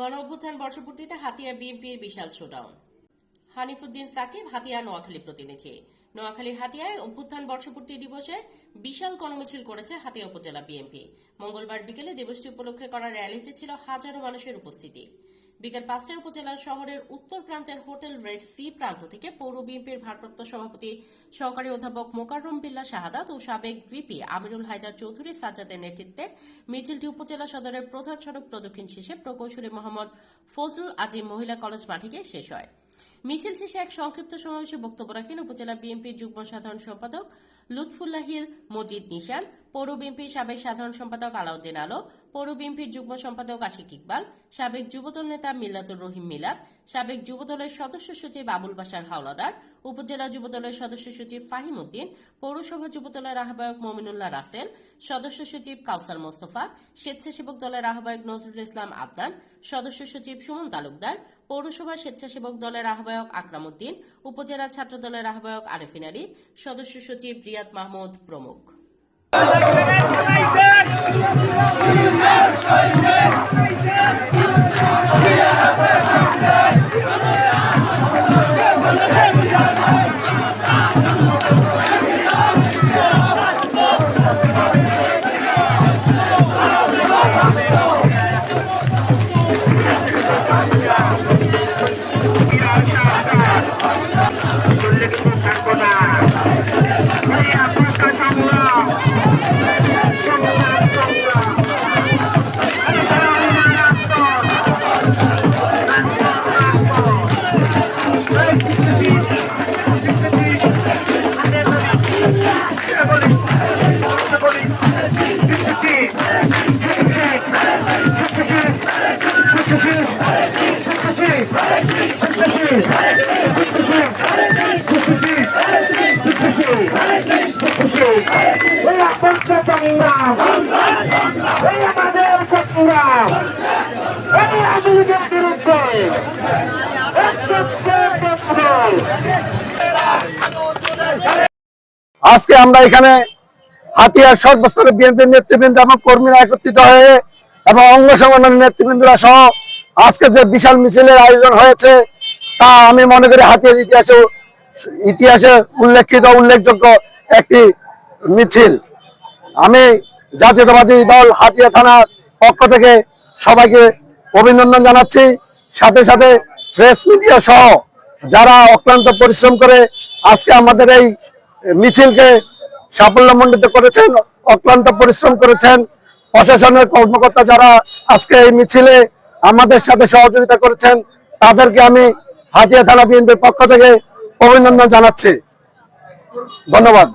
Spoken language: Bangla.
গণ অভ্যুত্থান বর্ষপূর্তিতে হাতিয়া বিএনপির বিশাল শোডাউন হানিফুদ্দিন সাকিব, হাতিয়া নোয়াখালী প্রতিনিধি। নোয়াখালী হাতিয়ায় অভ্যুত্থান বর্ষপূর্তি দিবসে বিশাল গণমিছিল করেছে হাতিয়া উপজেলা বিএনপি। মঙ্গলবার বিকেলে দিবসটি উপলক্ষে করা র্যালিতে ছিল হাজারো মানুষের উপস্থিতি। বিকেল পাঁচটায় উপজেলার শহরের উত্তর প্রান্তের হোটেল রেড সি প্রান্ত থেকে পৌর বিএনপির ভারপ্রাপ্ত সভাপতি, সহকারী অধ্যাপক মোকাররম বিল্লা শাহাদাত ও সাবেক ভিপি আমিরুল হায়দার চৌধুরী সাজ্জাদের নেতৃত্বে মিছিলটি উপজেলা সদরের প্রধান সড়ক প্রদক্ষিণ শেষে প্রকৌশলী মোহাম্মদ ফজলুল আজিম মহিলা কলেজ মাঠে গিয়ে শেষ হয়। মিছিল শেষে এক সংক্ষিপ্ত সমাবেশে বক্তব্য রাখেন উপজেলা বিএনপির যুগ্ম সাধারণ সম্পাদক লুৎফুল্লাহিল মজিদ নিশান, পৌর বিএনপির সাবেক সাধারণ সম্পাদক আলাউদ্দিন আলো পৌর বিএনপির যুগ্ম সম্পাদক আশিক ইকবাল, সাবেক যুবদল নেতা মিল্লাতুর রহিম মিলাদ, সাবেক যুবদলের সদস্য সচিব আবুল বাসার হাওলাদার, উপজেলা যুবদলের সদস্য সচিব ফাহিম উদ্দিন পৌরসভা যুবদলের আহ্বায়ক মমিনুল্লাহ রাসেল, সদস্য সচিব কাউসার মোস্তফা, স্বেচ্ছাসেবক দলের আহ্বায়ক নজরুল ইসলাম আবদান সদস্য সচিব সুমন তালুকদার পৌরসভা স্বেচ্ছাসেবক দলের আহ্বায়ক আকরাম উদ্দিন উপজেলা ছাত্র দলের আহ্বায়ক আরেফিন আলী, সদস্য সচিব রিয়াদ মাহমুদ প্রমুখ এই আজকে আমরা এখানে হাতিয়ার সর্বস্তরে বিএনপির নেতৃবৃন্দ এবং কর্মীরা একত্রিত হয়ে এবং অঙ্গ সংগঠনের নেতৃবৃন্দরা সহ আজকে যে বিশাল মিছিলের আয়োজন হয়েছে, তা আমি মনে করি হাতিয়ার ইতিহাসে ইতিহাসে উল্লেখিত, উল্লেখযোগ্য একটি মিছিল। আমি জাতীয়তাবাদী দল হাতিয়া থানার পক্ষ থেকে সবাইকে অভিনন্দন জানাচ্ছি। সাথে সাথে প্রেস মিডিয়া সহ যারা অক্লান্ত পরিশ্রম করে আজকে আমাদের এই মিছিলকে সাফল্যমণ্ডিত করেছেন, অক্লান্ত পরিশ্রম করেছেন, প্রশাসনের কর্মকর্তা যারা আজকে এই মিছিলে আমাদের সাথে সহযোগিতা করেছেন, তাদেরকে আমি হাতিয়া থানা বিএনপির পক্ষ থেকে অভিনন্দন জানাচ্ছি। ধন্যবাদ।